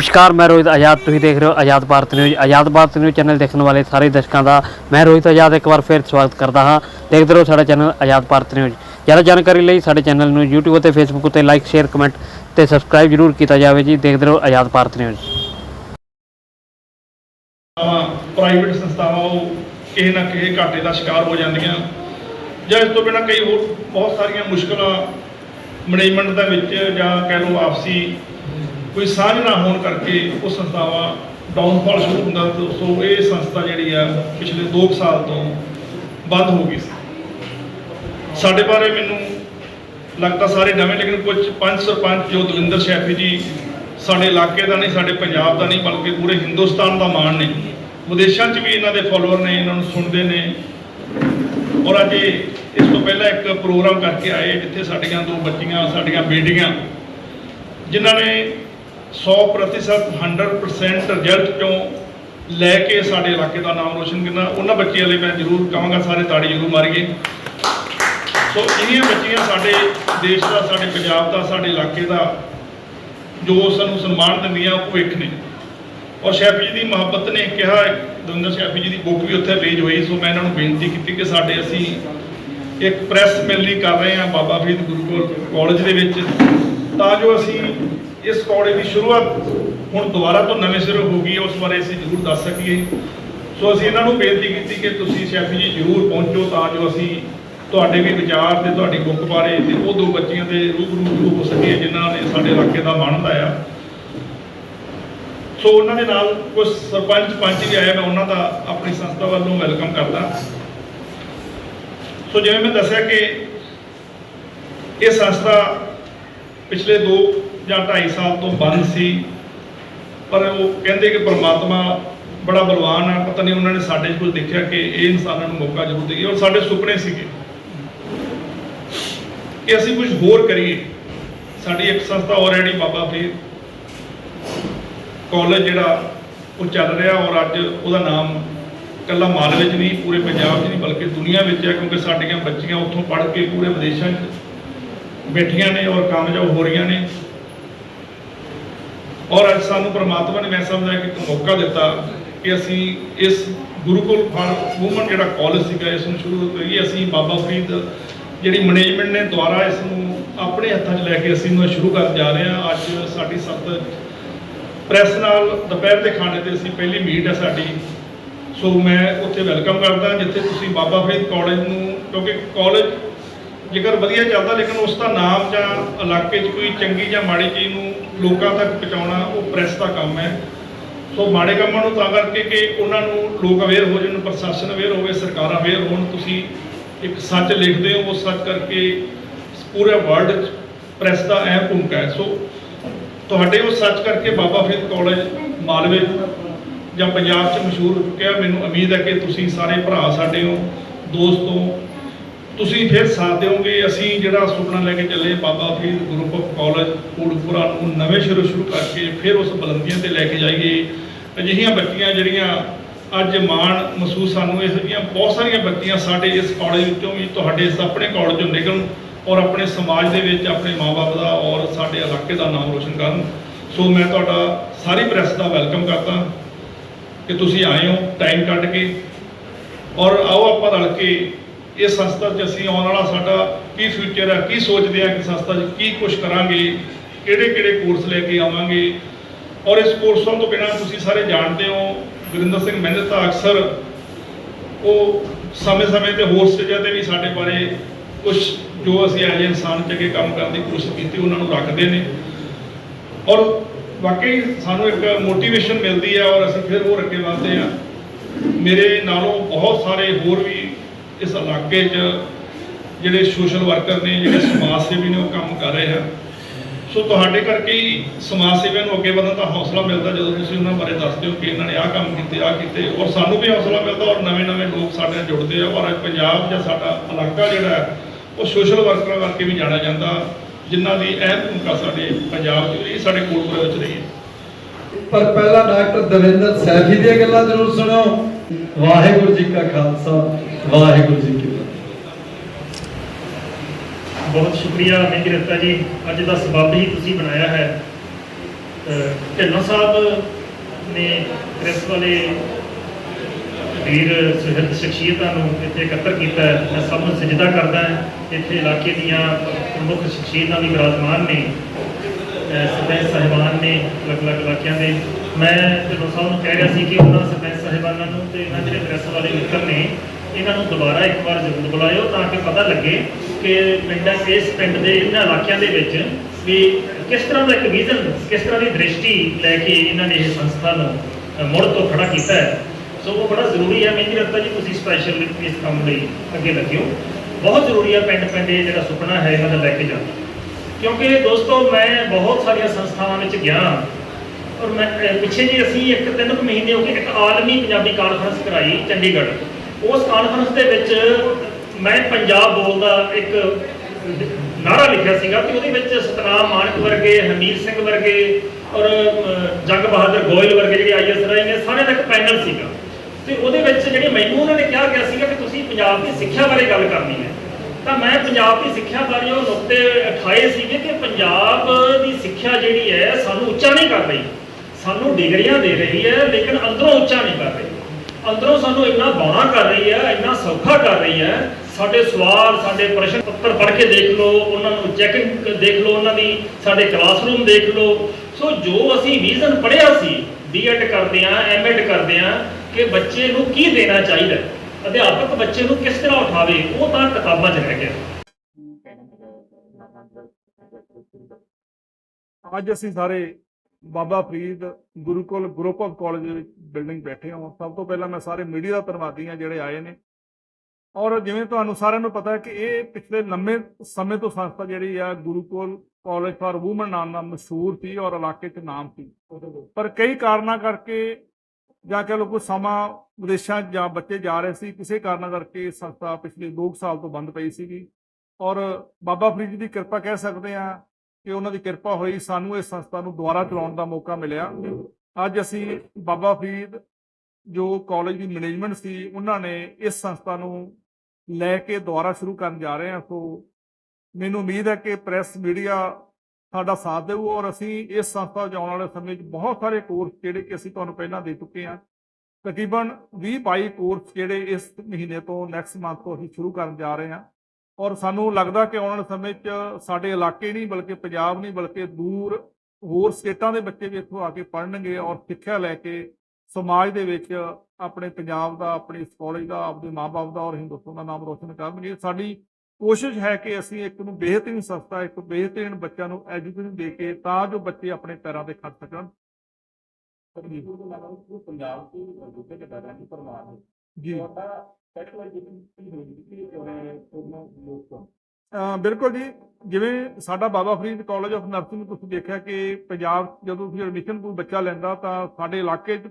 ਨਮਸਕਾਰ, ਮੈਂ ਰੋਹਿਤ ਆਜ਼ਾਦ। ਤੁਸੀਂ ਦੇਖ ਰਹੇ ਹੋ Azad Bharat news. Azad Bharat news channel ਦੇਖਣ ਵਾਲੇ ਸਾਰੇ ਦਰਸ਼ਕਾਂ ਦਾ ਮੈਂ ਰੋਹਿਤ ਆਜ਼ਾਦ ਇੱਕ ਵਾਰ ਫਿਰ ਸਵਾਗਤ ਕਰਦਾ ਹਾਂ। ਦੇਖਦੇ ਰਹੋ ਸਾਡਾ ਚੈਨਲ ਆਜ਼ਾਦ ਭਾਰਤ ਨਿਊਜ਼। ਜ਼ਿਆਦਾ ਜਾਣਕਾਰੀ ਲਈ ਸਾਡੇ ਚੈਨਲ ਨੂੰ YouTube ਅਤੇ Facebook ਉੱਤੇ ਲਾਈਕ, ਸ਼ੇਅਰ, ਕਮੈਂਟ ਤੇ ਸਬਸਕ੍ਰਾਈਬ ਜ਼ਰੂਰ ਕੀਤਾ ਜਾਵੇ ਜੀ। ਦੇਖਦੇ ਰਹੋ ਆਜ਼ਾਦ ਭਾਰਤ ਨਿਊਜ਼। ਸੰਸਥਾਵਾਂ ਪ੍ਰਾਈਵੇਟ ਸੰਸਥਾਵਾਂ ਉਹ ਕਿਸੇ ਨਾ ਕਿਸੇ ਘਾਟੇ ਦਾ ਸ਼ਿਕਾਰ ਹੋ ਜਾਂਦੀਆਂ। ਜਾਂ ਇਸ ਤੋਂ ਬਿਨਾਂ ਕਈ ਹੋਰ ਬਹੁਤ ਸਾਰੀਆਂ ਮੁਸ਼ਕਲਾਂ ਮੈਨੇਜਮੈਂਟ ਦੇ ਵਿੱਚ ਜਾਂ ਕਹਿ ਲਓ ਆਪਸੀ ਕੋਈ ਸਾਂਝ ਨਾ ਹੋਣ ਕਰਕੇ ਉਹ ਸੰਸਥਾਵਾਂ ਡਾਊਨਫਾਲ ਸ਼ੁਰੂ ਹੁੰਦਾ ਤੇ ਸੋ ਇਹ ਸੰਸਥਾ ਜਿਹੜੀ ਆ ਪਿਛਲੇ 2 ਸਾਲ ਤੋਂ ਬੰਦ ਹੋ ਗਈ ਸੀ। ਸਾਡੇ ਬਾਰੇ ਮੈਨੂੰ ਲੱਗਦਾ ਸਾਰੇ ਨਵੇਂ, ਲੇਕਿਨ ਕੁਝ ਪੰਜ ਸਰਪੰਚ ਜੋ ਦਵਿੰਦਰ ਸ਼ੈਫੀ ਜੀ ਸਾਡੇ ਇਲਾਕੇ ਦਾ ਨਹੀਂ, ਸਾਡੇ ਪੰਜਾਬ ਦਾ ਨਹੀਂ, ਬਲਕਿ ਪੂਰੇ ਹਿੰਦੁਸਤਾਨ ਦਾ ਮਾਣ ਨੇ। ਵਿਦੇਸ਼ਾਂ 'ਚ ਵੀ ਇਹਨਾਂ ਦੇ ਫਾਲੋਅਰ ਨੇ, ਇਹਨਾਂ ਨੂੰ ਸੁਣਦੇ ਨੇ। ਔਰ ਅੱਜ ਇਸ ਤੋਂ ਪਹਿਲਾਂ ਇੱਕ ਪ੍ਰੋਗਰਾਮ ਕਰਕੇ ਆਏ, ਜਿੱਥੇ ਸਾਡੀਆਂ ਦੋ ਬੱਚੀਆਂ, ਸਾਡੀਆਂ ਬੇਟੀਆਂ, ਜਿਨ੍ਹਾਂ ਨੇ 100% 100% ਰਿਜ਼ਲਟ ਚੋਂ ਲੈ ਕੇ ਸਾਡੇ ਇਲਾਕੇ ਦਾ ਨਾਮ ਰੋਸ਼ਨ ਕਰਨਾ? ਉਹਨਾਂ ਬੱਚਿਆਂ ਲਈ ਮੈਂ ਜ਼ਰੂਰ ਕਹਾਂਗਾ, ਸਾਰੇ ਤਾੜੀ ਜ਼ਰੂਰ ਮਾਰੀਏ। ਸੋ ਜਿਹੜੀਆਂ ਬੱਚੀਆਂ ਸਾਡੇ ਦੇਸ਼ ਦਾ, ਸਾਡੇ ਪੰਜਾਬ ਦਾ, ਸਾਡੇ ਇਲਾਕੇ ਦਾ, ਜੋ ਸਾਨੂੰ ਸਨਮਾਨ ਦਿੰਦੀਆਂ ਭਵਿੱਖ ਨੇ। ਔਰ ਸ਼ੈਫੀ ਜੀ ਦੀ ਮੁਹੱਬਤ ਨੇ ਕਿਹਾ, ਦਵਿੰਦਰ ਸ਼ੈਫੀ ਜੀ ਦੀ ਬੁੱਕ ਵੀ ਉੱਥੇ ਰਿਲੀਜ਼ ਹੋਈ, ਸੋ ਮੈਂ ਇਹਨਾਂ ਨੂੰ ਬੇਨਤੀ ਕੀਤੀ ਕਿ ਸਾਡੇ ਅਸੀਂ ਇੱਕ ਪ੍ਰੈਸ ਮਿਲਣੀ ਕਰ ਰਹੇ ਹਾਂ ਬਾਬਾ ਫਰੀਦ ਗੁਰੂ ਕਾਲਜ ਦੇ ਵਿੱਚ। ਤਾਂ ਜੋ ਅਸੀਂ ਇਸ ਕਾਲਜ ਦੀ ਸ਼ੁਰੂਆਤ ਹੁਣ ਦੁਬਾਰਾ ਤੋਂ ਨਵੇਂ ਸਿਰੋਂ ਹੋ ਗਈ ਹੈ, ਉਸ ਬਾਰੇ ਅਸੀਂ ਜ਼ਰੂਰ ਦੱਸ ਸਕੀਏ। ਸੋ ਅਸੀਂ ਇਹਨਾਂ ਨੂੰ ਬੇਨਤੀ ਕੀਤੀ ਕਿ ਤੁਸੀਂ ਸ਼ੈਫੀ ਜੀ ਜ਼ਰੂਰ ਪਹੁੰਚੋ ਤਾਂ ਜੋ ਅਸੀਂ ਤੁਹਾਡੇ ਵੀ ਵਿਚਾਰ ਤੇ ਤੁਹਾਡੀ ਬੁੱਕ ਬਾਰੇ ਤੇ ਉਹ ਦੋ ਬੱਚੀਆਂ ਦੇ ਰੂਬਰੂ ਰੂਬਰੂ ਹੋ ਸਕੀਏ ਜਿਨ੍ਹਾਂ ਨੇ ਸਾਡੇ ਇਲਾਕੇ ਦਾ ਮਾਣ ਆ ਸੋ ਉਹਨਾਂ ਦੇ ਨਾਲ ਕੁਝ ਸਰਪੰਚ ਪੰਚ ਵੀ ਆਏ ਮੈਂ ਉਹਨਾਂ ਦਾ ਆਪਣੀ ਸੰਸਥਾ ਵੱਲੋਂ ਵੈਲਕਮ ਕਰਦਾ। ਸੋ ਜਿਵੇਂ ਮੈਂ ਦੱਸਿਆ ਕਿ ਇਹ ਸੰਸਥਾ ਪਿਛਲੇ 2 ਜਾਂ 2.5 ਸਾਲ ਤੋਂ ਬੰਦ ਸੀ, ਪਰ ਉਹ ਕਹਿੰਦੇ ਕਿ ਪਰਮਾਤਮਾ ਬੜਾ ਬਲਵਾਨ ਆ। ਪਤਾ ਨਹੀਂ ਉਹਨਾਂ ਨੇ ਸਾਡੇ 'ਚ ਕੁਝ ਦੇਖਿਆ ਕਿ ਇਹ ਇਨਸਾਨਾਂ ਨੂੰ ਮੌਕਾ ਜ਼ਰੂਰ ਦੇਈਏ ਔਰ ਸਾਡੇ ਸੁਪਨੇ ਸੀਗੇ ਕਿ ਅਸੀਂ ਕੁਝ ਹੋਰ ਕਰੀਏ। ਸਾਡੀ ਇੱਕ ਸੰਸਥਾ ਆਲਰੇਡੀ ਬਾਬਾ ਫਰੀਦ ਕਾਲਜ ਜਿਹੜਾ ਉਹ ਚੱਲ ਰਿਹਾ ਔਰ ਅੱਜ ਉਹਦਾ ਨਾਮ ਕੱਲਾ ਮਾਲਵੇ 'ਚ ਨਹੀਂ, ਪੂਰੇ ਪੰਜਾਬ 'ਚ ਨਹੀਂ, ਬਲਕਿ ਦੁਨੀਆ ਵਿੱਚ ਹੈ, ਕਿਉਂਕਿ ਸਾਡੀਆਂ ਬੱਚੀਆਂ ਉੱਥੋਂ ਪੜ੍ਹ ਕੇ ਪੂਰੇ ਵਿਦੇਸ਼ਾਂ 'ਚ ਬੈਠੀਆਂ ਨੇ ਔਰ ਕਾਮਯਾਬ ਹੋ ਰਹੀਆਂ ਨੇ। ਔਰ ਅੱਜ ਸਾਨੂੰ ਪ੍ਰਮਾਤਮਾ ਨੇ ਮੈਂ ਸਮਝਦਾ ਕਿ ਇੱਕ ਮੌਕਾ ਦਿੱਤਾ ਕਿ ਅਸੀਂ ਇਸ ਗੁਰੂਕੁਲ ਫਾਰ ਵੂਮਨ ਜਿਹੜਾ ਕਾਲਜ ਸੀਗਾ, ਇਸ ਨੂੰ ਸ਼ੁਰੂ ਕਰੀਏ ਅਸੀਂ ਬਾਬਾ ਫਰੀਦ ਜਿਹੜੀ ਮੈਨੇਜਮੈਂਟ ਨੇ ਦੁਆਰਾ ਇਸ ਨੂੰ ਆਪਣੇ ਹੱਥਾਂ 'ਚ ਲੈ ਕੇ ਅਸੀਂ ਇਹਨੂੰ ਸ਼ੁਰੂ ਕਰਨ ਜਾ ਰਹੇ ਹਾਂ। ਅੱਜ ਸਾਡੀ ਸੱਤ ਪ੍ਰੈਸ ਨਾਲ ਦੁਪਹਿਰ ਦੇ ਖਾਣੇ ਤੇ ਅਸੀਂ ਪਹਿਲੀ ਮੀਟ ਹੈ ਸਾਡੀ। ਸੋ ਮੈਂ ਉੱਥੇ ਵੈਲਕਮ ਕਰਦਾ ਜਿੱਥੇ ਤੁਸੀਂ ਬਾਬਾ ਫਰੀਦ ਕਾਲਜ ਨੂੰ, ਕਿਉਂਕਿ ਕਾਲਜ ਜੇਕਰ ਵਧੀਆ ਚੱਲਦਾ, ਲੇਕਿਨ ਉਸ ਦਾ ਨਾਮ ਜਾਂ ਇਲਾਕੇ 'ਚ ਕੋਈ ਚੰਗੀ ਜਾਂ ਮਾੜੀ ਚੀਜ਼ ਨੂੰ ਲੋਕਾਂ ਤੱਕ ਪਹੁੰਚਾਉਣਾ ਉਹ ਪ੍ਰੈਸ ਦਾ ਕੰਮ ਹੈ। ਸੋ ਮਾੜੇ ਕੰਮਾਂ ਨੂੰ ਤਾਂ ਕਰਕੇ ਕਿ ਉਹਨਾਂ ਨੂੰ ਲੋਕ ਅਵੇਅਰ ਹੋ ਜਾਣ, ਪ੍ਰਸ਼ਾਸਨ ਅਵੇਅਰ ਹੋਵੇ, ਸਰਕਾਰਾਂ ਅਵੇਅਰ ਹੋਣ, ਤੁਸੀਂ ਇੱਕ ਸੱਚ ਲਿਖਦੇ ਹੋ, ਉਹ ਸੱਚ ਕਰਕੇ ਪੂਰੇ ਵਰਲਡ 'ਚ ਪ੍ਰੈਸ ਦਾ ਅਹਿਮ ਭੂਮਿਕਾ ਹੈ। ਸੋ ਤੁਹਾਡੇ ਉਹ ਸੱਚ ਕਰਕੇ ਬਾਬਾ ਫਰੀਦ ਕਾਲਜ ਮਾਲਵੇ ਜਾਂ ਪੰਜਾਬ 'ਚ ਮਸ਼ਹੂਰ ਹੋ ਚੁੱਕਿਆ ਮੈਨੂੰ ਉਮੀਦ ਹੈ ਕਿ ਤੁਸੀਂ ਸਾਰੇ ਭਰਾ ਸਾਡੇ ਹੋ, ਦੋਸਤ ਹੋ ਤੁਸੀਂ ਫਿਰ ਸਾਥ ਦਿਓਗੇ? ਅਸੀਂ ਜਿਹੜਾ ਸੁਪਨਾ ਲੈ ਕੇ ਚੱਲੇ Baba Farid group of college, Kotpura ਨੂੰ ਨਵੇਂ ਸ਼ੁਰੂ ਸ਼ੁਰੂ ਕਰਕੇ ਫਿਰ ਉਸ ਬੁਲੰਦੀਆਂ ਤੇ ਲੈ ਕੇ ਜਾਈਏ। ਅਜਿਹੀਆਂ ਬੱਚੀਆਂ ਜਿਹੜੀਆਂ ਅੱਜ ਮਾਣ ਮਹਿਸੂਸ ਸਾਨੂੰ ਇਹੋ ਜਿਹੀਆਂ ਬਹੁਤ ਸਾਰੀਆਂ ਬੱਚੀਆਂ ਸਾਡੇ ਇਸ ਕਾਲਜ ਵਿੱਚੋਂ ਵੀ ਤੁਹਾਡੇ ਇਸ ਆਪਣੇ ਕਾਲਜ ਚੋਂ ਨਿਕਲਣ ਔਰ ਆਪਣੇ ਸਮਾਜ ਦੇ ਵਿੱਚ ਆਪਣੇ ਮਾਪੇ ਦਾ ਔਰ ਸਾਡੇ ਇਲਾਕੇ ਦਾ ਨਾਮ ਰੋਸ਼ਨ ਕਰਨ। ਸੋ ਮੈਂ ਤੁਹਾਡਾ ਸਾਰੀ ਪ੍ਰੈਸ ਦਾ ਵੈਲਕਮ ਕਰਦਾ ਕਿ ਤੁਸੀਂ ਆਏ ਹੋ ਟਾਈਮ ਕੱਢ ਕੇ। ਔਰ ਆਓ ਆਪਾਂ ਰਲ ਕੇ ਇਸ ਸੰਸਥਾ 'ਚ ਅਸੀਂ ਆਉਣ ਵਾਲਾ ਸਾਡਾ ਕੀ ਫਿਊਚਰ ਹੈ ਕੀ ਸੋਚਦੇ ਆ ਕਿ ਸੰਸਥਾ 'ਚ, ਕੀ ਕੁਝ ਕਰਾਂਗੇ, ਕਿਹੜੇ ਕਿਹੜੇ ਕੋਰਸ ਲੈ ਕੇ ਆਵਾਂਗੇ। ਔਰ ਇਸ ਕੋਰਸਾਂ ਤੋਂ ਬਿਨਾਂ ਤੁਸੀਂ ਸਾਰੇ ਜਾਣਦੇ ਹੋ, ਗੁਰਿੰਦਰ ਸਿੰਘ ਮਹਿੰਦਰਾ ਅਕਸਰ ਉਹ ਸਮੇਂ-ਸਮੇਂ ਤੇ ਹੋਰ ਸਟੇਜਾਂ ਤੇ ਵੀ ਸਾਡੇ ਬਾਰੇ ਕੁਝ ਜੋ ਅਸੀਂ ਐਜ ਇਨਸਾਨ ਚੰਗੇ ਕੰਮ ਕਰਨ ਦੀ ਕੋਸ਼ਿਸ਼ ਕੀਤੀ, ਉਹਨਾਂ ਨੂੰ ਰੱਖਦੇ ਨੇ। ਔਰ ਵਾਕਈ ਸਾਨੂੰ ਇੱਕ ਮੋਟੀਵੇਸ਼ਨ ਮਿਲਦੀ ਹੈ ਔਰ ਅਸੀਂ ਫਿਰ ਹੋਰ ਅੱਗੇ ਵਧਦੇ ਹਾਂ ਮੇਰੇ ਨਾਲੋਂ ਬਹੁਤ ਸਾਰੇ ਹੋਰ ਵੀ ਇਸ ਇਲਾਕੇ 'ਚ ਜਿਹੜੇ ਸੋਸ਼ਲ ਵਰਕਰ ਨੇ, ਜਿਹੜੇ ਸਮਾਜ ਸੇਵੀ ਨੇ ਉਹ ਕੰਮ ਕਰ ਰਹੇ ਹਨ। ਸੋ ਤੁਹਾਡੇ ਕਰਕੇ ਹੀ ਸਮਾਜ ਸੇਵੀਆਂ ਨੂੰ ਅੱਗੇ ਵਧਣ ਦਾ ਹੌਸਲਾ ਮਿਲਦਾ, ਜਦੋਂ ਤੁਸੀਂ ਉਹਨਾਂ ਬਾਰੇ ਦੱਸਦੇ ਹੋ ਕਿ ਇਹਨਾਂ ਨੇ ਆਹ ਕੰਮ ਕੀਤੇ, ਆਹ ਕੀਤੇ, ਔਰ ਸਾਨੂੰ ਵੀ ਹੌਸਲਾ ਮਿਲਦਾ ਔਰ ਨਵੇਂ-ਨਵੇਂ ਲੋਕ ਸਾਡੇ ਨਾਲ ਜੁੜਦੇ ਆ, ਔਰ ਅੱਜ ਪੰਜਾਬ ਜਾਂ ਸਾਡਾ ਇਲਾਕਾ ਜਿਹੜਾ ਹੈ, ਉਹ ਸੋਸ਼ਲ ਵਰਕਰਾਂ ਕਰਕੇ ਵੀ ਜਾਣਿਆ ਜਾਂਦਾ, ਜਿਨ੍ਹਾਂ ਦੀ ਅਹਿਮ ਭੂਮਿਕਾ ਸਾਡੇ ਪੰਜਾਬ 'ਚ ਰਹੀ, ਸਾਡੇ ਕੋਟਪੁਰੇ ਵਿੱਚ ਰਹੀ ਹੈ। ਪਰ ਪਹਿਲਾਂ ਡਾਕਟਰ ਦਵਿੰਦਰ ਸੈਫੀ ਦੀਆਂ ਗੱਲਾਂ ਜ਼ਰੂਰ ਸੁਣੋ। ਵਾਹਿਗੁਰੂ ਜੀ ਕਾ ਖਾਲਸਾ। ਵਾਹਿਗੁਰੂ ਜੀ ਕੀ ਫਤਿਹ। ਬਹੁਤ ਸ਼ੁਕਰੀਆ ਨਿਗਰਤਾ ਜੀ। ਅੱਜ ਦਾ ਸਬੱਬ ਹੀ ਤੁਸੀਂ ਬਣਾਇਆ ਹੈ। ਢਿੱਲੋਂ ਸਾਹਿਬ ਨੇ ਪ੍ਰੈਸ ਵਾਲੇ ਵੀਰ ਸੁਹਿਰਦ ਸ਼ਖਸੀਅਤਾਂ ਨੂੰ ਇੱਥੇ ਇਕੱਤਰ ਕੀਤਾ ਹੈ। ਮੈਂ ਸਭ ਨੂੰ ਸਜਦਾ ਕਰਦਾ ਹਾਂ ਇੱਥੇ ਇਲਾਕੇ ਦੀਆਂ ਪ੍ਰਮੁੱਖ ਸ਼ਖਸੀਅਤਾਂ ਵੀ ਵਿਰਾਜਮਾਨ ਨੇ ਸਰਪੰਚ ਸਾਹਿਬਾਨ ਨੇ, ਅਲੱਗ-ਅਲੱਗ ਇਲਾਕਿਆਂ ਦੇ। ਮੈਂ ਢਿੱਲੋਂ ਸਾਹਿਬ ਨੂੰ ਕਹਿ ਰਿਹਾ ਸੀ ਕਿ ਉਹਨਾਂ ਸਰਪੰਚ ਸਾਹਿਬਾਨਾਂ ਨੂੰ ਤੇ ਇਹਨਾਂ ਜਿਹੜੇ ਪ੍ਰੈਸ ਵਾਲੇ ਮਿੱਤਰ ਨੇ ਇਹਨਾਂ ਨੂੰ ਦੁਬਾਰਾ ਇੱਕ ਵਾਰ ਜ਼ਰੂਰ ਬੁਲਾਇਓ ਤਾਂ ਕਿ ਪਤਾ ਲੱਗੇ ਕਿ ਪਿੰਡਾਂ, ਇਸ ਪਿੰਡ ਦੇ ਇਹਨਾਂ ਇਲਾਕਿਆਂ ਦੇ ਵਿੱਚ ਵੀ ਕਿਸ ਤਰ੍ਹਾਂ ਦਾ ਇੱਕ ਵਿਜ਼ਨ ਕਿਸ ਤਰ੍ਹਾਂ ਦੀ ਦ੍ਰਿਸ਼ਟੀ ਲੈ ਕੇ ਇਹਨਾਂ ਨੇ ਇਹ ਸੰਸਥਾ ਨੂੰ ਮੁੜ ਤੋਂ ਖੜਾ ਕੀਤਾ ਹੈ। ਸੋ ਉਹ ਬੜਾ ਜ਼ਰੂਰੀ ਹੈ ਮੈਨੂੰ ਲੱਗਦਾ ਜੀ, ਤੁਸੀਂ ਸਪੈਸ਼ਲ ਇਸ ਕੰਮ ਲਈ ਅੱਗੇ ਲੱਗਿਓ ਬਹੁਤ ਜ਼ਰੂਰੀ ਹੈ ਪਿੰਡ ਪਿੰਡ ਇਹ ਜਿਹੜਾ ਸੁਪਨਾ ਹੈ, ਇਹਨਾਂ ਦਾ ਲੈ ਕੇ ਜਾਣਾ। ਕਿਉਂਕਿ ਦੋਸਤੋ, ਮੈਂ ਬਹੁਤ ਸਾਰੀਆਂ ਸੰਸਥਾਵਾਂ ਵਿੱਚ ਗਿਆ ਔਰ ਮੈਂ ਪਿੱਛੇ ਜੀ ਅਸੀਂ ਇੱਕ ਤਿੰਨ ਕੁ ਮਹੀਨੇ ਹੋ ਗਏ ਇੱਕ ਆਲਮੀ ਪੰਜਾਬੀ ਕਾਨਫਰੰਸ ਕਰਾਈ ਚੰਡੀਗੜ੍ਹ। ਉਸ ਕਾਨਫਰੰਸ ਦੇ ਵਿੱਚ ਮੈਂ ਪੰਜਾਬ ਬੋਲਦਾ ਇੱਕ ਨਾਰਾ ਲਿਖਿਆ ਸੀਗਾ ਕਿ ਉਹਦੇ ਵਿੱਚ ਸਤਨਾਮ ਮਾਨਕ ਵਰਗੇ ਹਮੀਰ ਸਿੰਘ ਵਰਗੇ ਔਰ ਅਹ, ਜੰਗ ਬਹਾਦਰ ਗੋਇਲ ਵਰਗੇ ਜਿਹੜੇ ਆਈਐਸ ਰਾਈ ਨੇ ਸਾਰੇ ਦਾ ਇੱਕ ਪੈਨਲ ਸੀਗਾ। ਤੇ ਉਹਦੇ ਵਿੱਚ ਜਿਹੜੀ ਮੈਨੂੰ ਉਹਨਾਂ ਨੇ ਕਿਹਾ ਗਿਆ ਸੀਗਾ ਕਿ ਤੁਸੀਂ ਪੰਜਾਬ ਦੀ ਸਿੱਖਿਆ ਬਾਰੇ ਗੱਲ ਕਰਨੀ ਹੈ। ਤਾਂ ਮੈਂ ਪੰਜਾਬ ਦੀ ਸਿੱਖਿਆ ਬਾਰੇ ਉਹ ਨੁਕਤੇ ਉਠਾਏ ਸੀਗੇ ਕਿ ਪੰਜਾਬ ਦੀ ਸਿੱਖਿਆ ਜਿਹੜੀ ਹੈ ਸਾਨੂੰ ਉੱਚਾ ਨਹੀਂ ਕਰ ਰਹੀ। ਸਾਨੂੰ ਡਿਗਰੀਆਂ ਦੇ ਰਹੀ ਹੈ ਲੇਕਿਨ ਅੰਦਰੋਂ ਉੱਚਾ ਨਹੀਂ ਕਰ ਰਹੀ। ਅੰਦਰੋਂ ਸਾਨੂੰ ਇੰਨਾ ਬੌਣਾ ਕਰ ਰਹੀ ਹੈ, ਇੰਨਾ ਸੌਖਾ ਕਰ ਰਹੀ ਹੈ। ਸਾਡੇ ਸਵਾਲ, ਸਾਡੇ ਪ੍ਰਸ਼ਨ ਪੱਤਰ ਪੜ੍ਹ ਕੇ ਦੇਖ ਲਓ, ਉਹਨਾਂ ਨੂੰ ਚੈਕਿੰਗ ਦੇਖ ਲਓ, ਉਹਨਾਂ ਦੀ ਸਾਡੇ ਕਲਾਸਰੂਮ ਦੇਖ ਲਓ। ਸੋ ਜੋ ਅਸੀਂ ਵਿਜ਼ਨ ਪੜ੍ਹਿਆ ਸੀ ਬੀਐਡ ਕਰਦੇ ਆ ਐਮਐਡ ਕਰਦੇ ਆ ਕਿ ਬੱਚੇ ਨੂੰ ਕੀ ਦੇਣਾ ਚਾਹੀਦਾ ਅਧਿਆਪਕ ਬੱਚੇ ਨੂੰ ਕਿਸ ਤਰ੍ਹਾਂ ਉਠਾਵੇ, ਉਹ ਤਾਂ ਕਿਤਾਬਾਂ 'ਚ ਰਹਿ ਗਿਆ। ਅੱਜ ਅਸੀਂ ਸਾਰੇ Baba Farid Gurukul group of college ਵਿੱਚ ਬਿਲਡਿੰਗ ਬੈਠੇ ਹੋ। ਸਭ ਤੋਂ ਪਹਿਲਾਂ ਮੈਂ ਸਾਰੇ ਮੀਡੀਆ ਦਾ ਧੰਨਵਾਦੀ ਹਾਂ ਜਿਹੜੇ ਆਏ ਨੇ। ਔਰ ਜਿਵੇਂ ਤੁਹਾਨੂੰ ਸਾਰਿਆਂ ਨੂੰ ਪਤਾ ਹੈ ਕਿ ਇਹ ਪਿਛਲੇ ਲੰਮੇ ਸਮੇਂ ਤੋਂ ਸੰਸਥਾ ਜਿਹੜੀ ਆ ਗੁਰੂਕੁਲ ਕਾਲਜ ਫਾਰ ਔਮਨ ਨਾਮ ਨਾਲ ਮਸ਼ਹੂਰ ਸੀ ਔਰ ਇਲਾਕੇ 'ਚ ਨਾਮ ਸੀ। ਪਰ ਕਈ ਕਾਰਨਾਂ ਕਰਕੇ ਜਾਂ ਕਹ ਲਓ ਕੋਈ ਸਮਾਂ ਵਿਦੇਸ਼ਾਂ ਜਾਂ ਬੱਚੇ ਜਾ ਰਹੇ ਸੀ, ਕਿਸੇ ਕਾਰਨਾਂ ਕਰਕੇ ਇਹ ਸੰਸਥਾ ਪਿਛਲੇ 2 ਸਾਲ ਤੋਂ ਬੰਦ ਪਈ ਸੀਗੀ। ਔਰ ਬਾਬਾ ਫਰੀਦ ਜੀ ਦੀ ਕਿਰਪਾ ਕਹਿ ਸਕਦੇ ਆ ਕਿ ਉਹਨਾਂ ਦੀ ਕਿਰਪਾ ਹੋਈ ਸਾਨੂੰ ਇਸ ਸੰਸਥਾ ਨੂੰ ਦੁਬਾਰਾ ਚਲਾਉਣ ਦਾ ਮੌਕਾ ਮਿਲਿਆ। ਅੱਜ ਅਸੀਂ ਬਾਬਾ ਫਰੀਦ, ਜੋ ਕਾਲਜ ਦੀ ਮੈਨੇਜਮੈਂਟ ਸੀ, ਉਹਨਾਂ ਨੇ ਇਸ ਸੰਸਥਾ ਨੂੰ ਲੈ ਕੇ ਦੁਆਰਾ ਸ਼ੁਰੂ ਕਰਨ ਜਾ ਰਹੇ ਹਾਂ। ਸੋ ਮੈਨੂੰ ਉਮੀਦ ਹੈ ਕਿ ਪ੍ਰੈਸ ਮੀਡੀਆ ਸਾਡਾ ਸਾਥ ਦੇਊ ਔਰ ਅਸੀਂ ਇਸ ਸੰਸਥਾ 'ਚ ਆਉਣ ਵਾਲੇ ਸਮੇਂ 'ਚ ਬਹੁਤ ਸਾਰੇ ਕੋਰਸ ਜਿਹੜੇ ਕਿ ਅਸੀਂ ਤੁਹਾਨੂੰ ਪਹਿਲਾਂ ਦੇ ਚੁੱਕੇ ਹਾਂ, ਤਕਰੀਬਨ 20 22 ਕੋਰਸ ਜਿਹੜੇ ਇਸ ਮਹੀਨੇ ਤੋਂ ਨੈਕਸਟ ਮੰਥ ਤੋਂ ਅਸੀਂ ਸ਼ੁਰੂ ਕਰਨ ਜਾ ਰਹੇ ਹਾਂ। ਔਰ ਸਾਨੂੰ ਲੱਗਦਾ ਕਿ ਆਉਣ ਵਾਲੇ ਸਮੇਂ 'ਚ ਸਾਡੇ ਇਲਾਕੇ ਨਹੀਂ ਬਲਕਿ ਪੰਜਾਬ ਨਹੀਂ ਬਲਕਿ ਦੂਰ ਹੋਰ ਸਟੇਟਾਂ ਦੇ ਬੱਚੇ ਵੀ ਇੱਥੋਂ ਆ ਕੇ ਪੜ੍ਹਨਗੇ ਔਰ ਸਿੱਖਿਆ ਲੈ ਕੇ ਸਮਾਜ ਦੇ ਵਿੱਚ ਆਪਣੇ ਪੰਜਾਬ ਦਾ ਆਪਣੇ ਕਾਲਜ ਦਾ ਆਪਣੇ ਮਾਪੇ ਦਾ ਔਰ ਹਿੰਦੁਸਤਾਨ ਦਾ ਨਾਮ ਰੋਸ਼ਨ ਕਰਨਗੇ। ਸਾਡੀ ਕੋਸ਼ਿਸ਼ ਹੈ ਕਿ ਅਸੀਂ ਇੱਕ ਨੂੰ ਬਿਹਤਰੀਨ ਸੰਸਥਾ ਇੱਕ ਬਿਹਤਰੀਨ ਬੱਚਿਆਂ ਨੂੰ ਐਜੂਕੇਸ਼ਨ ਦੇ ਕੇ ਤਾਂ ਜੋ ਬੱਚੇ ਆਪਣੇ ਪੈਰਾਂ ਤੇ ਖੜ ਸਕਣ। ਪੰਜਾਬ ਦੀ ਦੂਜੇ ਜਗ੍ਹਾ ਦੀ ਪਰਮਾਨ ਜੀ। ਲੋਕ ਅਹ ਬਿਲਕੁਲ ਜੀ, ਜਿਵੇਂ ਸਾਡਾ Baba Farid college of nursing ਤੁਸੀਂ ਦੇਖਿਆ ਕਿ ਪੰਜਾਬ ਜਦੋਂ ਤੁਸੀਂ ਐਡਮਿਸ਼ਨ ਕੋਈ ਬੱਚਾ ਲੈਂਦਾ ਤਾਂ ਸਾਡੇ ਇਲਾਕੇ 'ਚ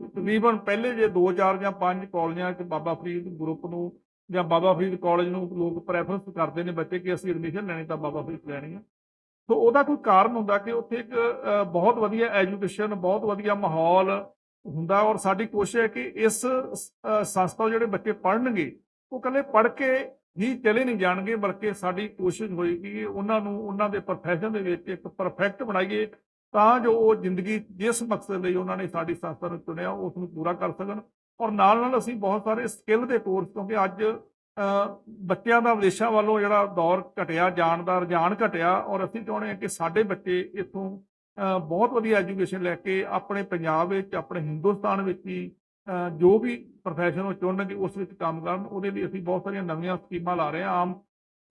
ਤਕਰੀਬਨ ਪਹਿਲੇ ਜੇ 2 4 ਜਾਂ 5 ਕਾਲਜਾਂ 'ਚ ਬਾਬਾ ਫਰੀਦ ਗਰੁੱਪ ਨੂੰ ਜਾਂ ਬਾਬਾ ਫਰੀਦ ਕਾਲਜ ਨੂੰ ਲੋਕ ਪ੍ਰੈਫਰੈਂਸ ਕਰਦੇ ਨੇ ਬੱਚੇ ਕਿ ਅਸੀਂ ਐਡਮਿਸ਼ਨ ਲੈਣੀ ਤਾਂ ਬਾਬਾ ਫਰੀਦ ਲੈਣੀ ਆ। ਸੋ ਉਹਦਾ ਕੋਈ ਕਾਰਨ ਹੁੰਦਾ ਕਿ ਉੱਥੇ ਇੱਕ ਬਹੁਤ ਵਧੀਆ ਐਜੂਕੇਸ਼ਨ ਬਹੁਤ ਵਧੀਆ ਮਾਹੌਲ ਹੁੰਦਾ ਔਰ ਸਾਡੀ ਕੋਸ਼ਿਸ਼ ਹੈ ਕਿ ਇਸ ਸੰਸਥਾ ਜਿਹੜੇ ਬੱਚੇ ਪੜ੍ਹਨਗੇ, ਉਹ ਇਕੱਲੇ ਪੜ੍ਹ ਕੇ ਹੀ ਚਲੇ ਨਹੀਂ ਜਾਣਗੇ, ਬਲਕਿ ਸਾਡੀ ਕੋਸ਼ਿਸ਼ ਹੋਏਗੀ ਕਿ ਉਹਨਾਂ ਨੂੰ, ਉਹਨਾਂ ਦੇ ਪ੍ਰੋਫੈਸ਼ਨ ਦੇ ਵਿੱਚ ਇੱਕ ਪਰਫੈਕਟ ਬਣਾਈਏ, ਤਾਂ ਜੋ ਉਹ ਜ਼ਿੰਦਗੀ ਜਿਸ ਮਕਸਦ ਲਈ ਉਹਨਾਂ ਨੇ ਸਾਡੀ ਸੰਸਥਾ ਨੂੰ ਚੁਣਿਆ ਉਸ ਨੂੰ ਪੂਰਾ ਕਰ ਸਕਣ। ਔਰ ਨਾਲ ਨਾਲ ਅਸੀਂ ਬਹੁਤ ਸਾਰੇ ਸਕਿੱਲ ਦੇ ਕੋਰਸ ਕਿਉਂਕਿ ਅੱਜ ਬੱਚਿਆਂ ਦਾ ਵਿਦੇਸ਼ਾਂ ਵੱਲੋਂ ਜਿਹੜਾ ਦੌਰ ਘਟਿਆ, ਜਾਣ ਦਾ ਰੁਝਾਨ ਘਟਿਆ, ਔਰ ਅਸੀਂ ਚਾਹੁੰਦੇ ਹਾਂ ਕਿ ਸਾਡੇ ਬੱਚੇ ਇੱਥੋਂ ਬਹੁਤ ਵਧੀਆ ਐਜੂਕੇਸ਼ਨ ਲੈ ਕੇ ਆਪਣੇ ਪੰਜਾਬ ਵਿੱਚ, ਆਪਣੇ ਹਿੰਦੁਸਤਾਨ ਵਿੱਚ ਹੀ ਜੋ ਵੀ ਪ੍ਰੋਫੈਸ਼ਨ ਉਹ ਚੁਣਨਗੇ ਉਸ ਵਿੱਚ ਕੰਮ ਕਰਨ ਉਹਦੇ ਲਈ ਅਸੀਂ ਬਹੁਤ ਸਾਰੀਆਂ ਨਵੀਆਂ ਸਕੀਮਾਂ ਲਾ ਰਹੇ ਹਾਂ ਆਮ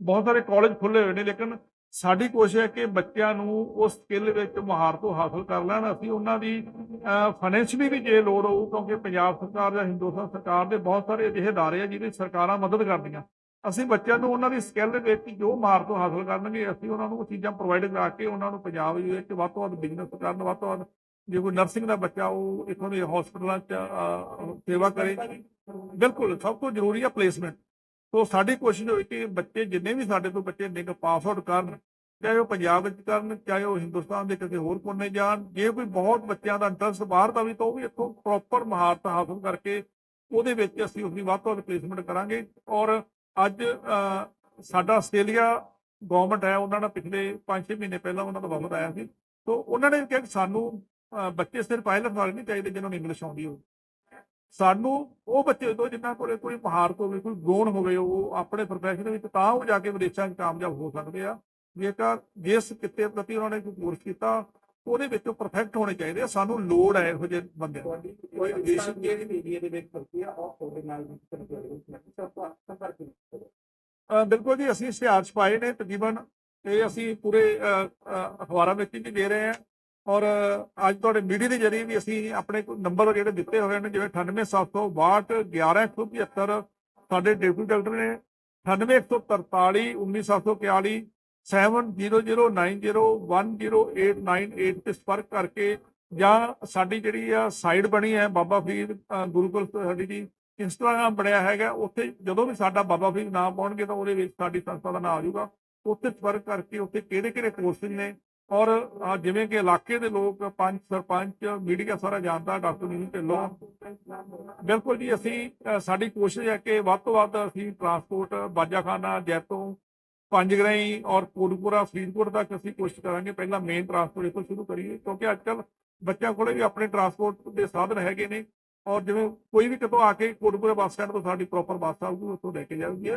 ਬਹੁਤ ਸਾਰੇ ਕਾਲਜ ਖੁੱਲੇ ਹੋਏ ਨੇ ਲੇਕਿਨ ਸਾਡੀ ਕੋਸ਼ਿਸ਼ ਹੈ ਕਿ ਬੱਚਿਆਂ ਨੂੰ ਉਸ ਸਕਿੱਲ ਵਿੱਚ ਮਹਾਰਤ ਉਹ ਹਾਸਲ ਕਰ ਲੈਣ ਅਸੀਂ ਉਹਨਾਂ ਦੀ ਫਾਈਨੈਂਸ਼ਲੀ ਵੀ ਜੇ ਲੋੜ ਹੋਊ ਕਿਉਂਕਿ ਪੰਜਾਬ ਸਰਕਾਰ ਜਾਂ ਹਿੰਦੁਸਤਾਨ ਸਰਕਾਰ ਦੇ ਬਹੁਤ ਸਾਰੇ ਅਜਿਹੇ ادارے ਆ ਜਿਹਦੇ ਸਰਕਾਰਾਂ ਮਦਦ ਕਰਦੀਆਂ ਅਸੀਂ ਬੱਚਿਆਂ ਨੂੰ ਉਹਨਾਂ ਦੀ ਸਕਿੱਲ ਦੇ ਵਿੱਚ ਜੋ ਮਹਾਰਤ ਉਹ ਹਾਸਲ ਕਰਨਗੇ ਅਸੀਂ ਉਹਨਾਂ ਨੂੰ ਉਹ ਚੀਜ਼ਾਂ ਪ੍ਰੋਵਾਈਡ ਕਰਾ ਕੇ ਉਹਨਾਂ ਨੂੰ ਪੰਜਾਬ ਦੇ ਵਿੱਚ ਵੱਧ ਤੋਂ ਵੱਧ ਬਿਜ਼ਨਸ ਕਰਨ ਵੱਧ ਤੋਂ ਵੱਧ ਜੇ ਕੋਈ ਨਰਸਿੰਗ ਦਾ ਬੱਚਾ ਉਹ ਇੱਥੋਂ ਦੇ ਹਸਪਤਾਲਾਂ 'ਚ ਸੇਵਾ ਕਰੇ, ਬਿਲਕੁਲ ਸਭ ਤੋਂ ਜ਼ਰੂਰੀ ਆ ਪਲੇਸਮੈਂਟ ਸੋ ਸਾਡੀ ਕੋਸ਼ਿਸ਼ ਹੋਈ ਕਿ ਬੱਚੇ ਜਿੰਨੇ ਵੀ ਸਾਡੇ ਤੋਂ ਬੱਚੇ ਨਿਕ ਪਾਸ ਆਊਟ ਕਰਨ, ਚਾਹੇ ਉਹ ਪੰਜਾਬ ਵਿੱਚ ਕਰਨ, ਚਾਹੇ ਉਹ ਹਿੰਦੁਸਤਾਨ ਦੇ ਕਿਸੇ ਹੋਰ ਕੋਨੇ ਜਾਣ, ਜੇ ਕੋਈ ਬਹੁਤ ਬੱਚਿਆਂ ਦਾ ਇੰਟਰਸਟ ਬਾਹਰ ਦਾ ਵੀ, ਤਾਂ ਉਹ ਵੀ ਇੱਥੋਂ ਪ੍ਰੋਪਰ ਮਹਾਰਤ ਹਾਸਲ ਕਰਕੇ ਉਹਦੇ ਵਿੱਚ ਅਸੀਂ ਉਸਦੀ ਵੱਧ ਤੋਂ ਵੱਧ ਪਲੇਸਮੈਂਟ ਕਰਾਂਗੇ। ਔਰ ਅੱਜ ਸਾਡਾ ਆਸਟ੍ਰੇਲੀਆ ਗਵਰਨਮੈਂਟ ਹੈ, ਉਹਨਾਂ ਦਾ ਪਿਛਲੇ 5-6 ਮਹੀਨੇ ਪਹਿਲਾਂ ਉਹਨਾਂ ਦਾ ਵਫਦ ਆਇਆ ਸੀ। ਸੋ ਉਹਨਾਂ ਨੇ ਕਿਹਾ ਕਿ ਸਾਨੂੰ ਬੱਚੇ ਸਿਰਫ ਪਾਇਲਟ ਵਾਲੇ ਨਹੀਂ ਚਾਹੀਦੇ ਜਿਨ੍ਹਾਂ ਨੂੰ ਇੰਗਲਿਸ਼ ਆਉਂਦੀ ਹੋਵੇ। ਸਾਨੂੰ ਉਹ ਬੱਚੇ ਤੋਂ ਜਿਨ੍ਹਾਂ ਕੋਲੇ ਕੋਈ ਮਹਾਰਤ ਹੋਵੇ ਕੋਈ ਗੁਣ ਹੋਵੇ ਉਹ ਆਪਣੇ ਪ੍ਰੋਫੈਸ਼ਨ ਵਿੱਚ ਤਾਂ ਉਹ ਜਾ ਕੇ ਵਿਦੇਸ਼ਾਂ 'ਚ ਕਾਮਯਾਬ ਹੋ ਸਕਦੇ ਆ। ਜੇਕਰ ਜਿਸ ਕਿੱਤੇ ਪ੍ਰਤੀ ਉਹਨਾਂ ਨੇ ਕੋਈ ਕੋਰਸ ਕੀਤਾ ਉਹਦੇ ਵਿੱਚ ਉਹ ਪਰਫੈਕਟ ਹੋਣੇ ਚਾਹੀਦੇ ਆ। ਸਾਨੂੰ ਲੋੜ ਹੈ ਇਹੋ ਜਿਹੇ ਬੰਦਿਆਂ ਦੀ। ਕੋਈ ਵਿਦੇਸ਼ ਜਿਹੜੀ ਮੀਡੀਆ ਦੇ ਵਿੱਚ ਕਰਦੀ ਆ ਉਹ ਤੁਹਾਡੇ ਨਾਲ ਬਿਲਕੁਲ ਜੀ ਅਸੀਂ ਇਸ਼ਤਿਹਾਰ ਛਪਾਏ ਨੇ ਤਕਰੀਬਨ ਇਹ ਅਸੀਂ ਪੂਰੇ ਅਖਬਾਰਾਂ ਵਿੱਚ ਵੀ ਦੇ ਰਹੇ ਹਾਂ। ਔਰ ਅੱਜ ਤੁਹਾਡੇ ਮੀਡੀਆ ਦੇ ਜਰੀਏ ਵੀ ਅਸੀਂ ਆਪਣੇ ਨੰਬਰ ਜਿਹੜੇ ਦਿੱਤੇ ਹੋਏ ਨੇ ਜਿਵੇਂ 98762 11175 ਸਾਡੇ ਡਿਪਟੀ ਡਾਕਟਰ ਨੇ 98143 19741 7009010898 ਤੇ ਸੰਪਰਕ ਕਰਕੇ ਜਾਂ ਸਾਡੀ ਜਿਹੜੀ ਆ ਸਾਈਟ ਬਣੀ ਹੈ ਬਾਬਾ ਫਰੀਦ ਅ, ਗੁਰੂਕੁਲ ਸਾਡੀ ਜੀ ਇੰਸਟਾਗ੍ਰਾਮ ਬਣਿਆ ਹੈਗਾ ਉੱਥੇ ਜਦੋਂ ਵੀ ਸਾਡਾ ਬਾਬਾ ਫਰੀਦ ਨਾਮ ਪਾਉਣਗੇ ਤਾਂ ਉਹਦੇ ਵਿੱਚ ਸਾਡੀ ਸੰਸਥਾ ਦਾ ਨਾਮ ਆ ਜਾਊਗਾ ਉੱਥੇ ਸੰਪਰਕ ਕਰਕੇ ਉੱਥੇ ਕਿਹੜੇ ਕਿਹੜੇ ਕੋਰਸਿਸ ਨੇ ਔਰ ਜਿਵੇਂ ਕਿ ਇਲਾਕੇ ਦੇ ਲੋਕ ਪੰਚ, ਸਰਪੰਚ, ਮੀਡੀਆ ਸਾਰਾ ਜਾਣਦਾ, ਡਾਕਟਰ ਨੀਲ ਢਿੱਲੋਂ। ਬਿਲਕੁਲ ਜੀ, ਅਸੀਂ ਸਾਡੀ ਕੋਸ਼ਿਸ਼ ਹੈ ਕਿ ਵੱਧ ਤੋਂ ਵੱਧ ਅਸੀਂ ਟਰਾਂਸਪੋਰਟ, ਬਾਜਾਖਾਨਾ, ਜੈਤੋਂ, ਪੰਜਗਰਾਈ ਔਰ ਕੋਟਪੁਰਾ ਫਰੀਦਕੋਟ ਤੱਕ ਅਸੀਂ ਕੋਸ਼ਿਸ਼ ਕਰਾਂਗੇ। ਪਹਿਲਾਂ ਮੇਨ ਟਰਾਂਸਪੋਰਟ ਇੱਥੋਂ ਸ਼ੁਰੂ ਕਰੀਏ, ਕਿਉਂਕਿ ਅੱਜਕੱਲ ਬੱਚਿਆਂ ਕੋਲੇ ਵੀ ਆਪਣੇ ਟਰਾਂਸਪੋਰਟ ਦੇ ਸਾਧਨ ਹੈਗੇ ਨੇ। ਔਰ ਜਿਵੇਂ ਕੋਈ ਵੀ ਕਿਤੋਂ ਆ ਕੇ ਕੋਟਪੁਰਾ ਬੱਸ ਸਟੈਂਡ ਤੋਂ ਸਾਡੀ ਪ੍ਰੋਪਰ ਬੱਸ ਆਊਗੀ ਉੱਥੋਂ ਲੈ ਕੇ ਜਾਊਗੀ।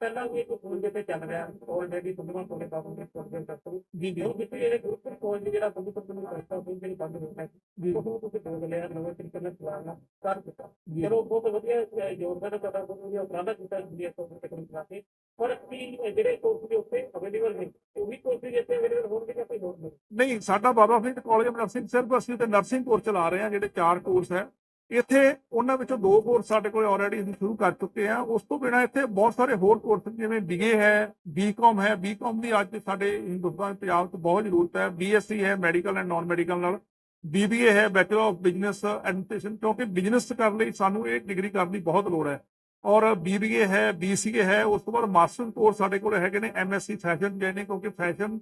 ਪਹਿਲਾਂ ਵੀ ਇੱਕ ਕੋਲ ਤੇ ਚੱਲ ਰਿਹਾ ਆਲਰੇਡੀ ਤੁਹਾਨੂੰ ਤੁਹਾਡੇ ਕੰਮ ਦੇ ਕਰਦੇ ਕਰਦੇ ਜੀ ਜੀ। ਉਹ ਕਿਤੇ ਜਿਹੜੇ ਗਰੁੱਪ ਕੋਲ ਜਿਹੜਾ ਬੰਦ ਕਰਨ ਨੂੰ ਕਰਤਾ ਉਹ ਜਿਹੜੀ ਬੰਦ ਹੋ ਗਿਆ ਜੀ। ਉਹ ਤੁਸੀਂ ਬੋਲ ਲਿਆ ਨਵੇਂ ਤਰੀਕੇ ਨਾਲ ਚਲਾਉਣਾ ਕਰ ਦਿੱਤਾ। ਜੀ। ਚਲੋ ਬਹੁਤ ਵਧੀਆ ਯੋਗਦਾਨ ਤੁਹਾਡਾ ਬਹੁਤ ਵਧੀਆ ਉਪਰਾਲਾ ਕੀਤਾ ਇੰਡੀਆ ਤੋਂ ਟੈਕਨਿਕ ਕਰਾਤੇ। ਪਰ ਕੀ ਜਿਹੜੇ ਕੋਰਸ ਦੇ ਉੱਤੇ ਅਵੇਲੇਬਲ ਨੇ ਉਹ ਵੀ ਕੋਰਸ ਦੇ ਉੱਤੇ ਅਵੇਲੇਬਲ ਹੋਣਗੇ ਜਾਂ ਕੋਈ ਹੋਰ ਨਹੀਂ? ਨਹੀਂ ਸਾਡਾ Baba Farid college of nursing ਸਿਰਫ ਅਸੀਂ ਤੇ ਨਰਸਿੰਗ ਕੋਰਸ ਚਲਾ ਰਹੇ ਹਾਂ ਜਿਹੜੇ ਚਾਰ ਕੋਰਸ ਹੈ। ਇੱਥੇ ਉਹਨਾਂ ਵਿੱਚੋਂ ਦੋ ਕੋਰਸ ਸਾਡੇ ਕੋਲ ਆਲਰੇਡੀ ਅਸੀਂ ਸ਼ੁਰੂ ਕਰ ਚੁੱਕੇ ਹਾਂ। ਉਸ ਤੋਂ ਬਿਨਾਂ ਇੱਥੇ ਬਹੁਤ ਸਾਰੇ ਹੋਰ ਕੋਰਸ ਜਿਵੇਂ ਬੀਏ ਹੈ ਬੀਕਾਮ ਹੈ। ਬੀਕਾਮ ਦੀ ਅੱਜ ਸਾਡੇ ਹਿੰਦੁਸਤਾਨ ਪੰਜਾਬ 'ਚ ਬਹੁਤ ਜ਼ਰੂਰਤ ਹੈ। ਬੀਐਸਸੀ ਹੈ ਮੈਡੀਕਲ ਐਂਡ ਨਾਨ ਮੈਡੀਕਲ ਨਾਲ ਬੀਬੀਏ ਹੈ ਬੈਚਲਰ ਆਫ ਬਿਜ਼ਨਸ ਐਡਮਿਨਿਸਟ੍ਰੇਸ਼ਨ ਕਿਉਂਕਿ ਬਿਜ਼ਨਸ ਕਰਨ ਲਈ ਸਾਨੂੰ ਇਹ ਡਿਗਰੀ ਕਰਨ ਦੀ ਬਹੁਤ ਲੋੜ ਹੈ। ਔਰ ਬੀਬੀਏ ਹੈ ਬੀਸੀਏ ਹੈ, ਉਸ ਤੋਂ ਬਾਅਦ ਮਾਸਟਰ ਕੋਰਸ ਸਾਡੇ ਕੋਲ ਹੈਗੇ ਨੇ ਐਮਐਸਸੀ ਫੈਸ਼ਨ ਡਿਜ਼ਾਈਨਿੰਗ ਕਿਉਂਕਿ ਫੈਸ਼ਨ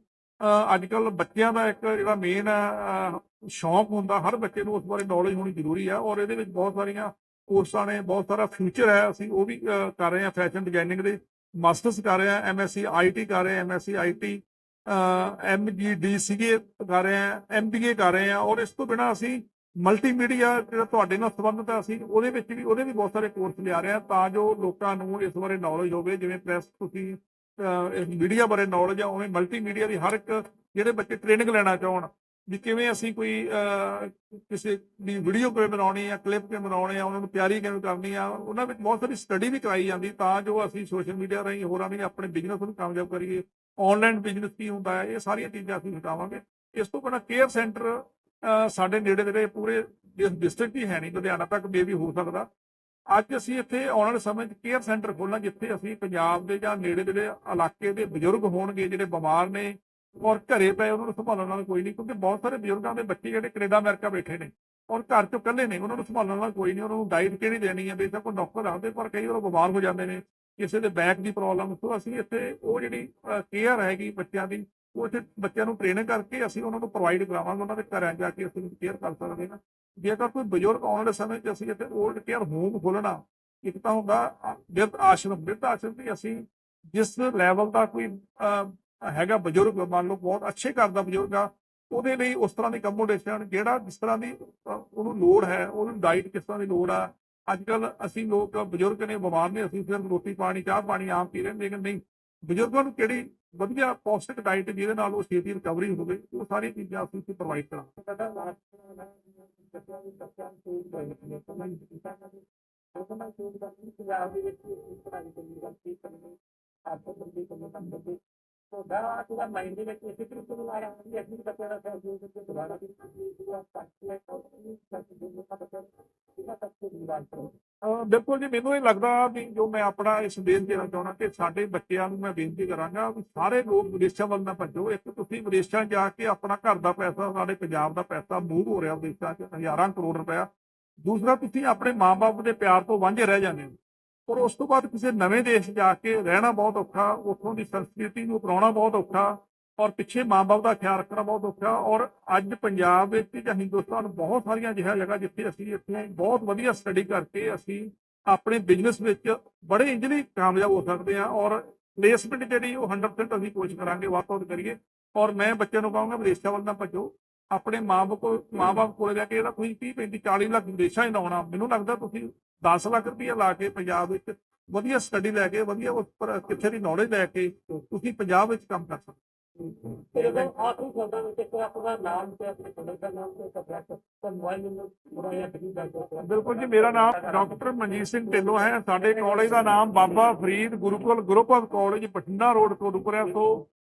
ਅੱਜ ਕੱਲ ਬੱਚਿਆਂ ਦਾ ਇੱਕ ਜਿਹੜਾ ਮੇਨ ਸ਼ੌਂਕ ਹੁੰਦਾ, ਹਰ ਬੱਚੇ ਨੂੰ ਉਸ ਬਾਰੇ ਨੌਲੇਜ ਹੋਣੀ ਜ਼ਰੂਰੀ ਆ ਔਰ ਇਹਦੇ ਵਿੱਚ ਬਹੁਤ ਸਾਰੀਆਂ ਕੋਰਸਾਂ ਨੇ, ਬਹੁਤ ਸਾਰਾ ਫਿਊਚਰ ਹੈ, ਅਸੀਂ ਉਹ ਵੀ ਕਰ ਰਹੇ ਹਾਂ ਫੈਸ਼ਨ ਡਿਜ਼ਾਈਨਿੰਗ ਦੇ ਮਾਸਟਰਸ ਕਰ ਰਹੇ ਹਾਂ ਐਮਐਸਸੀ ਆਈਟੀ ਕਰ ਰਹੇ ਹਾਂ ਐਮਐਸਸੀ ਆਈਟੀ ਐਮਜੀਡੀ ਸੀਏ ਕਰ ਰਹੇ ਹਾਂ ਐਮਬੀਏ ਕਰ ਰਹੇ ਹਾਂ ਔਰ ਇਸ ਤੋਂ ਬਿਨਾ ਅਸੀਂ ਮਲਟੀਮੀਡੀਆ ਜਿਹੜਾ ਤੁਹਾਡੇ ਨਾਲ ਸੰਬੰਧਿਤ ਹੈ ਅਸੀਂ ਉਹਦੇ ਵਿੱਚ ਵੀ, ਉਹਦੇ ਵੀ ਬਹੁਤ ਸਾਰੇ ਕੋਰਸ ਲਿਆ ਰਹੇ ਹਾਂ ਤਾਂ ਜੋ ਲੋਕਾਂ ਨੂੰ ਇਸ ਬਾਰੇ ਨੌਲੇਜ ਹੋਵੇ, ਜਿਵੇਂ ਪ੍ਰੈਸ ਤੁਸੀਂ ਮੀਡੀਆ ਬਾਰੇ ਨੌਲੇਜ ਆ, ਉਵੇਂ ਮਲਟੀਮੀਡੀਆ ਦੀ ਹਰ ਇੱਕ ਜਿਹੜੇ ਬੱਚੇ ਟ੍ਰੇਨਿੰਗ ਲੈਣਾ ਚਾਹਣ, ਵੀ ਕਿਵੇਂ ਅਸੀਂ ਕੋਈ ਕਿਸੇ ਦੀ ਵੀਡੀਓ ਕਿਵੇਂ ਬਣਾਉਣੀ ਆ ਕਲਿੱਪ ਕਿਵੇਂ ਬਣਾਉਣੇ ਆ, ਉਹਨਾਂ ਨੂੰ ਤਿਆਰੀ ਕਿਵੇਂ ਕਰਨੀ ਆ, ਉਹਨਾਂ ਵਿੱਚ ਬਹੁਤ ਸਾਰੀ ਸਟੱਡੀ ਵੀ ਕਰਾਈ ਜਾਂਦੀ ਤਾਂ ਜੋ ਅਸੀਂ ਸੋਸ਼ਲ ਮੀਡੀਆ ਰਾਹੀਂ ਹੋਰਾਂ ਵੀ ਆਪਣੇ ਬਿਜ਼ਨਸ ਨੂੰ ਕਾਮਯਾਬ ਕਰੀਏ। ਆਨਲਾਈਨ ਬਿਜ਼ਨਸ ਕੀ ਹੁੰਦਾ ਹੈ, ਇਹ ਸਾਰੀਆਂ ਚੀਜ਼ਾਂ ਅਸੀਂ ਸਿਖਾਵਾਂਗੇ ਇਸ ਤੋਂ ਬਿਨਾਂ ਕੇਅਰ ਸੈਂਟਰ ਸਾਡੇ ਨੇੜੇ ਦੇ ਪੂਰੇ ਡਿਸਟ੍ਰਿਕਟ ਹੀ ਹੈ ਨਹੀਂ, ਲੁਧਿਆਣਾ ਤੱਕ ਮੇਬੀ ਹੋ ਸਕਦਾ। ਅੱਜ ਅਸੀਂ ਇੱਥੇ ਆਉਣ ਵਾਲੇ ਸਮੇਂ 'ਚ ਕੇਅਰ ਸੈਂਟਰ ਖੋਲਣਾ ਜਿੱਥੇ ਅਸੀਂ ਪੰਜਾਬ ਦੇ ਜਾਂ ਨੇੜੇ ਦੇ ਇਲਾਕੇ ਦੇ ਬਜ਼ੁਰਗ ਹੋਣਗੇ, ਜਿਹੜੇ ਬਿਮਾਰ ਨੇ ਔਰ ਘਰੇ ਪਏ, ਉਹਨਾਂ ਨੂੰ ਸੰਭਾਲਣ ਨਾਲ ਕੋਈ ਨਹੀਂ, ਕਿਉਂਕਿ ਬਹੁਤ ਸਾਰੇ ਬਜ਼ੁਰਗਾਂ ਦੇ ਬੱਚੇ ਜਿਹੜੇ ਕੈਨੇਡਾ, ਅਮਰੀਕਾ ਬੈਠੇ ਨੇ ਔਰ ਘਰ 'ਚ ਇਕੱਲੇ ਨੇ, ਉਹਨਾਂ ਨੂੰ ਸੰਭਾਲਣ ਨਾਲ ਕੋਈ ਨਹੀਂ, ਉਹਨਾਂ ਨੂੰ ਡਾਈਟ ਕਿਹੜੀ ਦੇਣੀ ਹੈ ਬੇਸ਼ੱਕ ਉਹ ਡਾਕਟਰ ਆਉਂਦੇ ਪਰ ਕਈ ਵਾਰ ਬਿਮਾਰ ਹੋ ਜਾਂਦੇ ਨੇ, ਕਿਸੇ ਦੇ ਬੈਕ ਦੀ ਪ੍ਰੋਬਲਮ ਸੋ ਅਸੀਂ ਇੱਥੇ ਉਹ ਜਿਹੜੀ ਕੇਅਰ ਹੈਗੀ ਬੱਚਿਆਂ ਦੀ, ਉਹ ਇੱਥੇ ਬੱਚਿਆਂ ਨੂੰ ਟ੍ਰੇਨ ਕਰਕੇ ਅਸੀਂ ਉਹਨਾਂ ਨੂੰ ਪ੍ਰੋਵਾਈਡ ਕਰਾਵਾਂਗੇ, ਉਹਨਾਂ ਦੇ ਘਰਾਂ ਜਾ ਕੇ ਅਸੀਂ ਕੇਅਰ ਕਰ ਸਕਦੇ ਹਾਂ। ਜੇਕਰ ਕੋਈ ਬਜ਼ੁਰਗ ਆਉਣ ਵਾਲੇ ਸਮੇਂ 'ਚ ਅਸੀਂ ਇੱਥੇ 올ਡ ਕੇਅਰ ਹੋਮ ਖੋਲਣਾ ਇੱਕ ਤਾਂ ਹੁੰਦਾ ਬਿਰਧ ਆਸ਼ਰਮ ਬਿਰਧ ਆਸ਼ਰਮ ਵੀ ਅਸੀਂ ਜਿਸ ਲੈਵਲ ਦਾ ਕੋਈ ਹੈਗਾ ਬਜ਼ੁਰਗ, ਮੰਨ ਲਓ ਬਹੁਤ ਅੱਛੇ ਘਰ ਦਾ ਬਜ਼ੁਰਗ ਆ, ਉਹਦੇ ਲਈ ਉਸ ਤਰ੍ਹਾਂ ਦੀ ਕੰਮੋਡੇਸ਼ਨ ਜਿਹੜਾ ਜਿਸ ਤਰ੍ਹਾਂ ਦੀ ਉਹਨੂੰ ਲੋੜ ਹੈ, ਉਹਨੂੰ ਡਾਈਟ ਕਿਸ ਤਰ੍ਹਾਂ ਦੀ ਲੋੜ ਆ। ਅੱਜ ਕੱਲ ਅਸੀਂ ਲੋਕ ਬਜ਼ੁਰਗ ਨੇ, ਬਿਮਾਰ ਨੇ, ਅਸੀਂ ਸਿਰਫ ਰੋਟੀ ਪਾਣੀ, ਚਾਹ ਪਾਣੀ ਆਮ ਪੀ ਰਹੇ ਲੇਕਿਨ ਨਹੀਂ ਬਜ਼ੁਰਗਾਂ ਨੂੰ ਕਿਹੜੀ ਵਧੀਆ ਪੌਸ਼ਟਿਕ ਡਾਈਟ ਜਿਹਦੇ ਨਾਲ ਉਹ ਛੇਤੀ ਰਿਕਵਰੀ ਹੋਵੇ, ਉਹ ਸਾਰੀ ਚੀਜ਼ਾਂ ਅਸੀਂ ਇੱਥੇ ਪ੍ਰੋਵਾਈਡ ਕਰਾਂਗੇ। ਸਾਡਾ ਲਾਸਟ ਬੱਚਿਆਂ ਦੀ ਬੱਚਿਆਂ ਨੂੰ ਕੋਈ ਸਮਝ ਨਹੀਂ ਕੀਤਾ ਉਹ ਤਾਂ ਕੋਈ ਗੱਲ ਨਹੀਂ ਪੰਜਾਬ ਦੇ ਵਿੱਚ ਪੜ੍ਹਾਈ ਕਰਨੀ ਗੱਲ ਕੀ ਕਰਨੀ ਆਪੋ ਬੰਦੀ ਕਰਨੀ ਕੰਮ ਦੇ तो ਪੂਰਾ ਮਾਈਂਡ ਦੇ ਵਿੱਚ ਇਸੇ ਤਰੀਕੇ ਨਾਲ ਆ ਹੈ ਅਸੀਂ ਬੱਚਿਆਂ ਦਾ ਸਹਿਯੋਗ ਦੇ ਦੁਆਰਾ ਵੀ ਪੂਰਾ ਸਾਥੀ ਔਰ ਇਹ ਸਾਥੀ ਦੇ ਇਹਨਾਂ ਤੱਕ ਦੀ ਗੱਲ ਕਰੋ ਬਿਲਕੁਲ ਜੀ, ਮੈਨੂੰ ਇਹ ਲੱਗਦਾ ਵੀ ਜੋ ਮੈਂ ਆਪਣਾ ਇਹ ਸੰਦੇਸ਼ ਦੇਣਾ ਚਾਹੁੰਦਾ ਕਿ ਸਾਡੇ ਬੱਚਿਆਂ ਨੂੰ ਮੈਂ ਬੇਨਤੀ ਕਰਾਂਗਾ ਵੀ ਸਾਰੇ ਲੋਕ ਵਿਦੇਸ਼ਾਂ ਵੱਲ ਨਾ ਭੱਜੋ। ਇੱਕ ਤੁਸੀਂ ਵਿਦੇਸ਼ਾਂ ਜਾ ਕੇ ਆਪਣਾ ਘਰ ਦਾ ਪੈਸਾ, ਸਾਡੇ ਪੰਜਾਬ ਦਾ ਪੈਸਾ ਮੂਵ ਹੋ ਰਿਹਾ ਵਿਦੇਸ਼ਾਂ 'ਚ, ਹਜ਼ਾਰਾਂ ਕਰੋੜ ਰੁਪਇਆ। ਦੂਸਰਾ, ਤੁਸੀਂ ਆਪਣੇ ਮਾਪੇ ਦੇ ਪਿਆਰ ਤੋਂ ਵਾਂਝੇ ਰਹਿ ਜਾਂਦੇ ਹੋ। ਔਰ ਉਸ ਤੋਂ ਬਾਅਦ ਕਿਸੇ ਨਵੇਂ ਦੇਸ਼ ਜਾ ਕੇ ਰਹਿਣਾ ਬਹੁਤ ਔਖਾ, ਉੱਥੋਂ ਦੀ ਸੰਸਕ੍ਰਿਤੀ ਨੂੰ ਅਪਣਾਉਣਾ ਬਹੁਤ ਔਖਾ ਔਰ ਪਿੱਛੇ ਮਾਂ-ਬਾਪ ਦਾ ਖਿਆਲ ਰੱਖਣਾ ਬਹੁਤ ਔਖਾ ਔਰ ਅੱਜ ਪੰਜਾਬ ਵਿੱਚ ਜਾਂ ਹਿੰਦੁਸਤਾਨ ਬਹੁਤ ਸਾਰੀਆਂ ਅਜਿਹੀਆਂ ਜਗ੍ਹਾ ਜਿੱਥੇ ਅਸੀਂ ਇੱਥੇ ਬਹੁਤ ਵਧੀਆ ਸਟੱਡੀ ਕਰਕੇ ਅਸੀਂ ਆਪਣੇ ਬਿਜ਼ਨਸ ਵਿੱਚ ਬੜੇ ਇੰਜਲੀ ਕਾਮਯਾਬ ਹੋ ਸਕਦੇ ਹਾਂ ਔਰ ਪਲੇਸਮੈਂਟ ਜਿਹੜੀ ਉਹ 100% ਅਸੀਂ ਕੋਸ਼ਿਸ਼ ਕਰਾਂਗੇ ਵੱਧ ਤੋਂ ਵੱਧ ਕਰੀਏ ਔਰ ਮੈਂ ਬੱਚਿਆਂ ਨੂੰ ਕਹਾਂਗਾ, ਵਿਦੇਸ਼ਾਂ ਵੱਲ ਨਾ ਭੱਜੋ। ਆਪਣੇ ਮਾਂ-ਬਾਪ ਕੋਲ ਜਾ ਕੇ ਜਿਹੜਾ ਤੁਸੀਂ 30 35 40 ਲੱਖ ਵਿਦੇਸ਼ਾਂ 'ਚ ਲਾਉਣਾ। ਮੈਨੂੰ ਲੱਗਦਾ ਤੁਸੀਂ 10 ਲੱਖ ਰੁਪਈਆ ਲਾ ਕੇ ਪੰਜਾਬ ਵਿੱਚ ਵਧੀਆ ਸਟੱਡੀ ਲੈ ਕੇ ਵਧੀਆ ਉੱਪਰ ਕਿੱਥੇ ਦੀ ਨੌਲੇਜ ਲੈ ਕੇ ਤੁਸੀਂ ਪੰਜਾਬ ਵਿੱਚ ਕੰਮ ਕਰ ਸਕਦੇ ਹੋ। ਤੇ ਜਦੋਂ ਆਖਰੀ ਸ਼ਬਦਾਂ ਵਿੱਚ ਇੱਕ ਆਪਣਾ ਨਾਮ ਤੇ ਆਪਣੇ ਪਿੰਡ ਦਾ ਨਾਮ ਤੇ ਐਡਰੈਸ ਤੇ ਮੋਬਾਈਲ ਨੰਬਰ ਪੂਰਾ ਜਾਂ ਕਿਹਦੀ ਗੱਲ ਕਰਦੇ ਬਿਲਕੁਲ ਜੀ ਮੇਰਾ ਨਾਮ ਡਾਕਟਰ ਮਨਜੀਤ ਸਿੰਘ ਢਿੱਲੋਂ ਹੈ। ਸਾਡੇ ਕਾਲਜ ਦਾ ਨਾਮ Baba Farid Gurukul group of college Bathinda road Kotpura ਤੋਂ